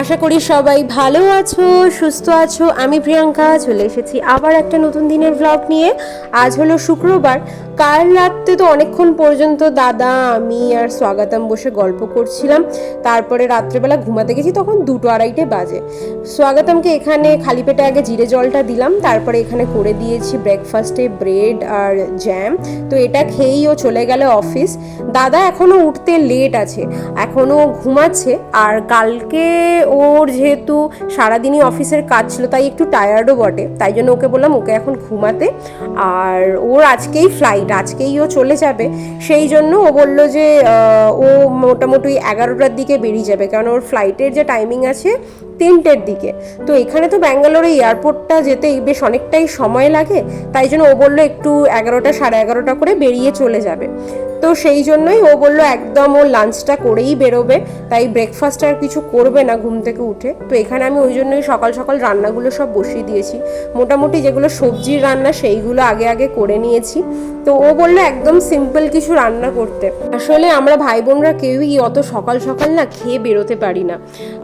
আশা করি সবাই ভালো আছো, সুস্থ আছো। আমি প্রিয়াঙ্কা, চলে এসেছি আবার একটা নতুন দিনের ব্লগ নিয়ে। আজ হলো শুক্রবার। কাল রাত্রে তো অনেকক্ষণ পর্যন্ত দাদা, আমি আর স্বাগতম বসে গল্প করছিলাম। তারপরে রাত্রেবেলা ঘুমাতে গেছি, তখন দুটো আড়াইটে বাজে। স্বাগতমকে এখানে খালি পেটে আগে জিরে জলটা দিলাম, তারপরে এখানে করে দিয়েছি ব্রেকফাস্টে ব্রেড আর জ্যাম তো এটা খেয়েই ও চলে গেল অফিস দাদা এখনও উঠতে লেট আছে, এখনও ঘুমাচ্ছে। আর কালকে ওর যেহেতু সারাদিনই অফিসের কাজ ছিল, তাই একটু টায়ার্ডও বটে। তাই জন্য ওকে বললাম, ওকে এখন ঘুমাতে। আর ওর আজকেই ফ্লাইট আজকেই ও চলে যাবে। সেই জন্য ও বলল যে ও মোটামুটি এগারোটার দিকে বেরিয়ে যাবে। কারণ ওর ফ্লাইটের যে টাইমিং আছে তিনটের দিকে। তো এখানে তো ব্যাঙ্গালোরে এয়ারপোর্টটা যেতে বেশ অনেকটাই সময় লাগে, তাই জন্য ও বলল একটু এগারোটা, সাড়ে এগারোটা করে বেরিয়ে চলে যাবে। তো সেই জন্যই ও বলল একদম ও লাঞ্চটা করেই বেরোবে, তাই ব্রেকফাস্ট আর কিছু করবে না ঘুম থেকে উঠে। তো এখানে আমি ওই জন্যই সকাল সকাল রান্নাগুলো সব বসিয়ে দিয়েছি। মোটামুটি যেগুলো সবজির রান্না সেইগুলো আগে আগে করে নিয়েছি। তো ও বলল একদম সিম্পল কিছু রান্না করতে। আসলে আমরা ভাই বোনরা কেউই অত সকাল সকাল না খেয়ে বেরোতে পারি না।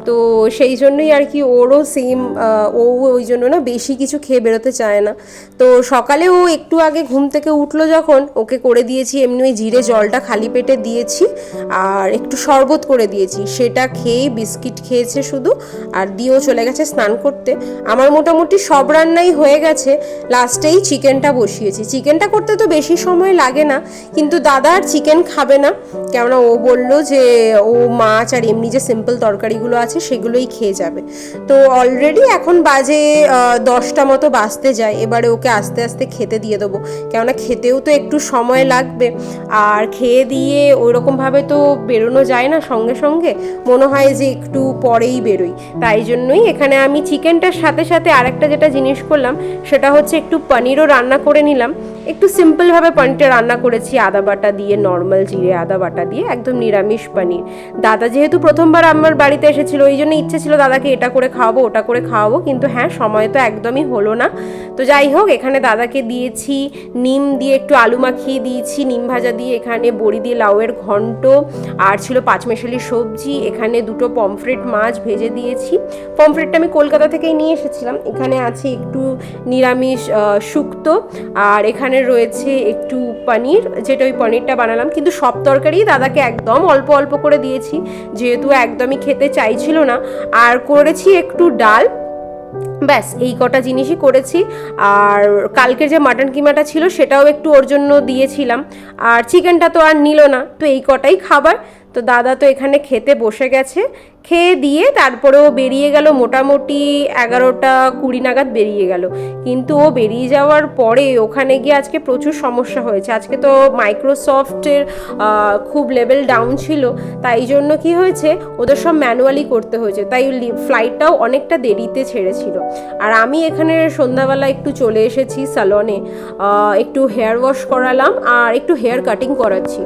তো সেই জন্যই আর কি ওরও সেম ও ওই জন্য না বেশি কিছু খেয়ে বেরোতে চায় না। তো সকালে ও একটু আগে ঘুম থেকে উঠল যখন, ওকে করে দিয়েছি, এমনি ওই জিরে জলটা খালি পেটে দিয়েছি, আর একটু শরবত করে দিয়েছি। সেটা খেয়েই বিস্কিট খেয়েছে শুধু, আর দিয়েও চলে গেছে স্নান করতে। আমার মোটামুটি সব রান্নাই হয়ে গেছে, লাস্টেই চিকেনটা বসিয়েছি। চিকেনটা করতে তো বেশি সময় লাগে না, কিন্তু দাদা আর চিকেন খাবে না। কেননা ও বলল যে, ও মাছ আর এমনি যে সিম্পল তরকারিগুলো আছে, সেগুলোই খেয়ে যাবে তো অলরেডি এখন বাজে দশটা মতো বাজতে যায়। এবারে ওকে আস্তে আস্তে খেতে দিয়ে দেবো। কেননা খেতেও তো একটু সময় লাগবে। আর খেয়ে দিয়ে ওইরকমভাবে তো বেরোনো যায় না সঙ্গে সঙ্গে। মনে হয় যে একটু পরেই বেরোই। তাই জন্যই এখানে আমি চিকেনটার সাথে সাথে আরেকটা যেটা জিনিস করলাম সেটা হচ্ছে একটু পনিরও রান্না করে নিলাম। একটু সিম্পলভাবে পনিরটা রান্না করেছি, আদা বাটা দিয়ে নর্মাল জিরে আদা বাটা দিয়ে, একদম নিরামিষ পনির। দাদা যেহেতু প্রথমবার আমার বাড়িতে এসেছিল, ওই জন্য ইচ্ছে ছিল দাদাকে এটা করে খাওয়াবো, ওটা করে খাওয়াবো, কিন্তু হ্যাঁ সময় তো একদমই হলো না। তো যাই হোক, এখানে দাদাকে দিয়েছি, নিম দিয়ে একটু আলু মাখিয়ে দিয়েছি, নিম ভাজা দিয়ে, এখানে বড়ি দিয়ে লাউয়ের ঘন্ট, আর ছিল পাঁচমেশালি সবজি, এখানে দুটো পমফ্রেট মাছ ভেজে দিয়েছি। পমফ্রেটটা আমি কলকাতা থেকেই নিয়ে এসেছিলাম, এখানে আছে একটু নিরামিষ শুক্তো, আর এখানে রয়েছে একটু পনির, যেটা ওই পনিরটা বানালাম। কিন্তু সব তরকারি দাদাকে একদম অল্প অল্প করে দিয়েছি, যেহেতু একদমই খেতে চাইছিল না। আর করেছি একটু ডাল। ব্যাস, এই কটা জিনিসই করেছি। আর কালকের যে মাটন কিমাটা ছিল, সেটাও একটু ওর জন্য দিয়েছিলাম। আর চিকেনটা তো আর নিল না, তো এই কটাই খাবার। তো দাদা তো এখানে খেতে বসে গেছে। খেয়ে দিয়ে তারপরেও বেরিয়ে গেল মোটামুটি এগারোটা কুড়ি নাগাদ বেরিয়ে গেল। কিন্তু ও বেরিয়ে যাওয়ার পরে ওখানে গিয়ে আজকে প্রচুর সমস্যা হয়েছে। আজকে তো মাইক্রোসফটের খুব লেভেল ডাউন ছিল। তাই জন্য কি হয়েছে? ওদের সব ম্যানুয়ালি করতে হয়েছে। তাই ফ্লাইটটাও অনেকটা দেরিতে ছেড়েছিল। আর আমি এখানে সন্ধ্যাবেলা একটু চলে এসেছি সালনে একটু হেয়ার ওয়াশ করালাম আর একটু হেয়ার কাটিং করাচ্ছি।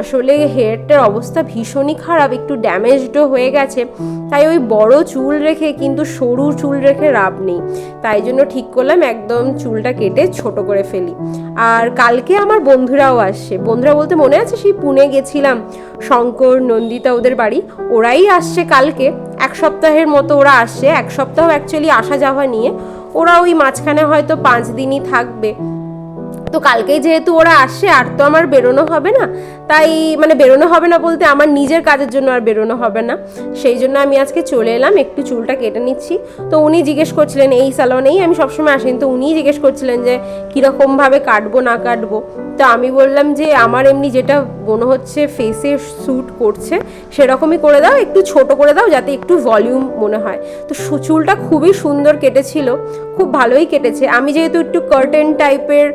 আসলে হেয়ারটার অবস্থা ভীষণই খারাপ, একটু ড্যামেজডও হয়ে গেছে। তাই ওই বড় চুল রেখে কিন্তু সরু চুল রেখে রাব নেই। তাই জন্য ঠিক করলাম একদম চুলটা কেটে ছোট করে ফেলি। আর কালকে আমার বন্ধুরাও আসছে। বন্ধুরা বলতে মনে আছে সেই পুনে গেছিলাম, শঙ্কর, নন্দিতা ওদের বাড়ি? ওরাই আসছে কালকে। এক সপ্তাহের মতো ওরা আসছে। এক সপ্তাহ অ্যাকচুয়ালি আসা যাওয়া নিয়ে। ওরা ওই মাঝখানে হয়তো পাঁচ দিনই থাকবে। তো কালকেই যেহেতু ওরা আসে, আর তো আমার বেরোনো হবে না, তাই মানে বেরোনো হবে না বলতে আমার নিজের কাজের জন্য আর বেরোনো হবে না। সেই জন্য আমি আজকে চলে এলাম, একটু চুলটা কেটে নিচ্ছি। তো উনি জিজ্ঞেস করছিলেন, এই স্যালনেই আমি সবসময় আসেন, তো উনিই জিজ্ঞেস করছিলেন যে কীরকমভাবে কাটবো না কাটবো। তো আমি বললাম যে আমার এমনি যেটা মনে হচ্ছে ফেসে স্যুট করছে, সেরকমই করে দাও, একটু ছোট করে দাও যাতে একটু ভলিউম মনে হয়। তো চুলটা খুবই সুন্দর কেটেছিল, খুব ভালোই কেটেছে। আমি যেহেতু একটু কার্টেন টাইপের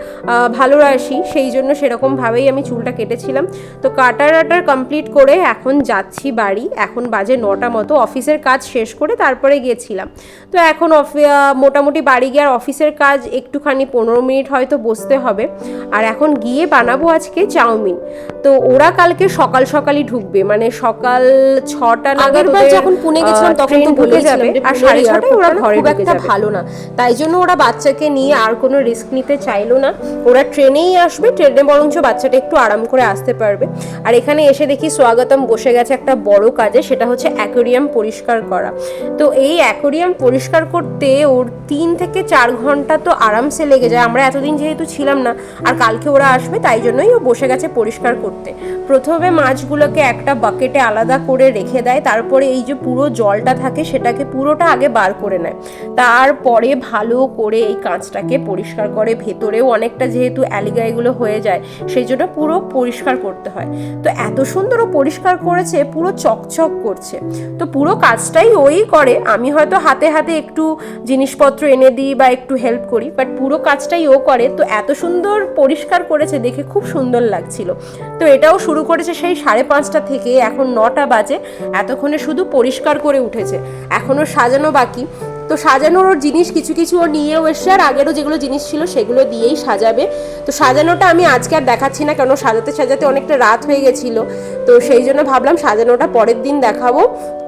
ভালো ভালোবাসি সেই জন্য সেরকমভাবেই আমি চুলটা কেটেছিলাম। তো কাটার আটার কমপ্লিট করে এখন যাচ্ছি বাড়ি, এখন বাজে নটা মতো। অফিসের কাজ শেষ করে তারপরে গিয়েছিলাম। তো এখন মোটামুটি বাড়ি গিয়ে আর অফিসের কাজ একটুখানি পনেরো মিনিট হয়তো বসতে হবে। আর এখন গিয়ে বানাবো আজকে চাউমিন। তো ওরা কালকে সকাল সকালই ঢুকবে। মানে সকাল ছটা নাগাদ যখন পুনে গেছিলাম তখন তো ঢুকে যাবে। আর সাড়ে ছটায় ওরা ঘরে খুব একটা ভালো না। তাই তাই জন্য ওরা বাচ্চাকে নিয়ে আর কোনো রিস্ক নিতে চাইলো না। ওরা ট্রেনেই আসবে ট্রেনে বরঞ্চ বাচ্চাটা একটু আরাম করে আসতে পারবে। আর এখানে এসে দেখি স্বাগতম বসে গেছে একটা বড় কাজে সেটা হচ্ছে অ্যাকোরিয়াম পরিষ্কার করা। তো এই অ্যাকোরিয়াম পরিষ্কার করতে ওর তিন থেকে চার ঘণ্টা তো আরামসে লেগে যায়। আমরা এতদিন যেহেতু ছিলাম না আর কালকে ওরা আসবে তাই জন্যই ও বসে গেছে পরিষ্কার করতে। প্রথমে মাছগুলোকে একটা বাকেটে আলাদা করে রেখে দেয়, তারপরে এই যে পুরো জলটা থাকে সেটাকে পুরোটা আগে বার করে নেয়। তারপরে ভালো করে এই কাঁচটাকে পরিষ্কার করে, ভেতরেও অনেকটা যেহেতু অ্যালিগাইগুলো হয়ে যায়, সেই জন্য পুরো পরিষ্কার করতে হয়। তো এত সুন্দর পরিষ্কার করেছে, পুরো চকচক করছে। তো পুরো কাজটাই ওই করে, আমি হয়তো হাতে হাতে একটু জিনিসপত্র এনে দিই বা একটু হেল্প করি বাট পুরো কাজটাই ও করে। তো এত সুন্দর পরিষ্কার করেছে, দেখে খুব সুন্দর লাগছিল। তো এটাও শুরু করেছে সেই সাড়ে পাঁচটা থেকে, এখন নটা বাজে, এতক্ষণে শুধু পরিষ্কার করে উঠেছে। এখনও সাজানো বাকি তো সাজানোর ওর জিনিস কিছু কিছু ও নিয়েও এসছে, আর আগেরও যেগুলো জিনিস ছিল সেগুলো দিয়েই সাজাবে। তো সাজানোটা আমি আজকে আর দেখাচ্ছি না কেন সাজাতে সাজাতে অনেকটা রাত হয়ে গেছিল। তো সেই জন্য ভাবলাম সাজানোটা পরের দিন দেখাবো।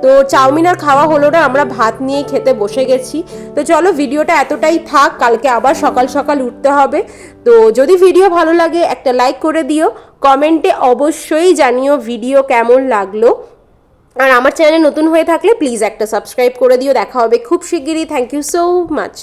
তো চাউমিন আর খাওয়া হলো না, আমরা ভাত নিয়ে খেতে বসে গেছি। তো চলো ভিডিওটা এতটাই থাক, কালকে আবার সকাল সকাল উঠতে হবে। তো যদি ভিডিও ভালো লাগে, একটা লাইক করে দিও। কমেন্টে অবশ্যই জানিও ভিডিও কেমন লাগল। আর আমার চ্যানেলে নতুন হয়ে থাকলে প্লিজ একটা সাবস্ক্রাইব করে দিও। দেখা হবে খুব শিগগিরই। Thank you so much